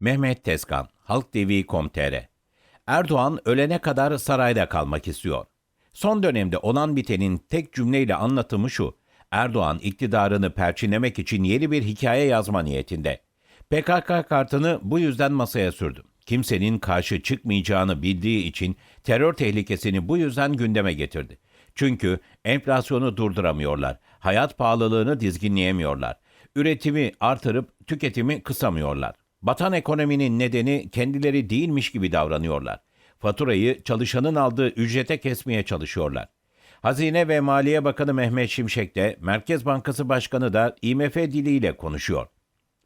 Mehmet Tezkan, Halk TV.com.tr Erdoğan ölene kadar sarayda kalmak istiyor. Son dönemde olan bitenin tek cümleyle anlatımı şu. Erdoğan iktidarını perçinlemek için yeni bir hikaye yazma niyetinde. PKK kartını bu yüzden masaya sürdü. Kimsenin karşı çıkmayacağını bildiği için terör tehlikesini bu yüzden gündeme getirdi. Çünkü enflasyonu durduramıyorlar. Hayat pahalılığını dizginleyemiyorlar. Üretimi artırıp tüketimi kısamıyorlar. Batan ekonominin nedeni kendileri değilmiş gibi davranıyorlar. Faturayı çalışanın aldığı ücrete kesmeye çalışıyorlar. Hazine ve Maliye Bakanı Mehmet Şimşek de Merkez Bankası Başkanı da IMF diliyle konuşuyor.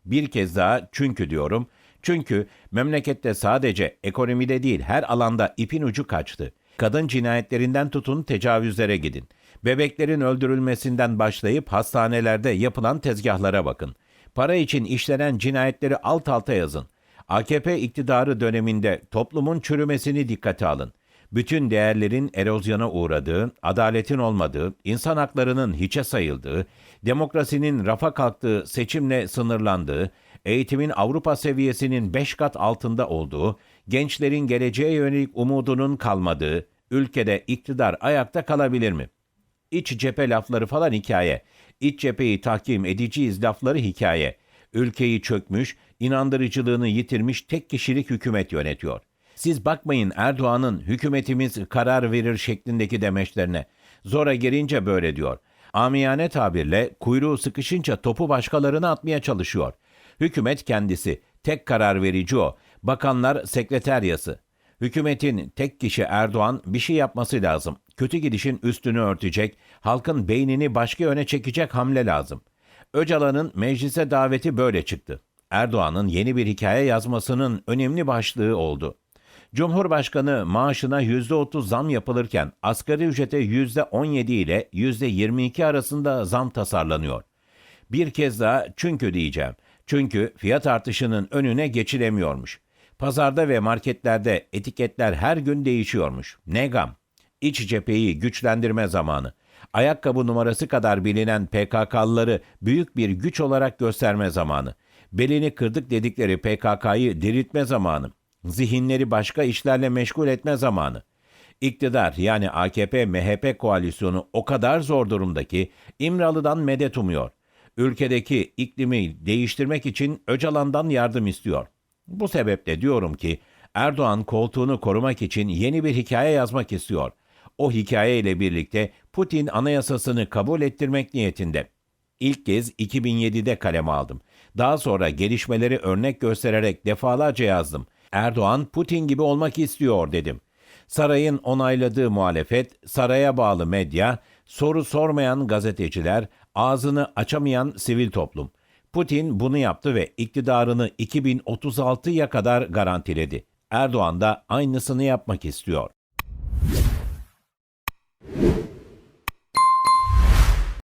Bir kez daha çünkü diyorum. Çünkü memlekette sadece ekonomide değil her alanda ipin ucu kaçtı. Kadın cinayetlerinden tutun tecavüzlere gidin. Bebeklerin öldürülmesinden başlayıp hastanelerde yapılan tezgahlara bakın. Para için işlenen cinayetleri alt alta yazın. AKP iktidarı döneminde toplumun çürümesini dikkate alın. Bütün değerlerin erozyona uğradığı, adaletin olmadığı, insan haklarının hiçe sayıldığı, demokrasinin rafa kalktığı seçimle sınırlandığı, eğitimin Avrupa seviyesinin 5 kat altında olduğu, gençlerin geleceğe yönelik umudunun kalmadığı, ülkede iktidar ayakta kalabilir mi? İç cephe lafları falan hikaye. İç cepheyi tahkim edeceğiz lafları hikaye. Ülkeyi çökmüş, inandırıcılığını yitirmiş tek kişilik hükümet yönetiyor. Siz bakmayın Erdoğan'ın hükümetimiz karar verir şeklindeki demeçlerine. Zora girince böyle diyor. Amiyane tabirle kuyruğu sıkışınca topu başkalarına atmaya çalışıyor. Hükümet kendisi, tek karar verici o. Bakanlar sekreteryası. Hükümetin tek kişi Erdoğan bir şey yapması lazım. Kötü gidişin üstünü örtecek, halkın beynini başka yöne çekecek hamle lazım. Öcalan'ın meclise daveti böyle çıktı. Erdoğan'ın yeni bir hikaye yazmasının önemli başlığı oldu. Cumhurbaşkanı maaşına %30 zam yapılırken asgari ücrete %17 ile %22 arasında zam tasarlanıyor. Bir kez daha çünkü diyeceğim. Çünkü fiyat artışının önüne geçilemiyormuş. Pazarda ve marketlerde etiketler her gün değişiyormuş. Ne gam? İç cepheyi güçlendirme zamanı. Ayakkabı numarası kadar bilinen PKK'lıları büyük bir güç olarak gösterme zamanı. Belini kırdık dedikleri PKK'yı diriltme zamanı. Zihinleri başka işlerle meşgul etme zamanı. İktidar yani AKP-MHP koalisyonu o kadar zor durumda ki İmralı'dan medet umuyor. Ülkedeki iklimi değiştirmek için Öcalan'dan yardım istiyor. Bu sebeple diyorum ki Erdoğan koltuğunu korumak için yeni bir hikaye yazmak istiyor. O hikaye ile birlikte Putin anayasasını kabul ettirmek niyetinde. İlk kez 2007'de kaleme aldım. Daha sonra gelişmeleri örnek göstererek defalarca yazdım. Erdoğan Putin gibi olmak istiyor dedim. Sarayın onayladığı muhalefet, saraya bağlı medya, soru sormayan gazeteciler, ağzını açamayan sivil toplum. Putin bunu yaptı ve iktidarını 2036'ya kadar garantiledi. Erdoğan da aynısını yapmak istiyor.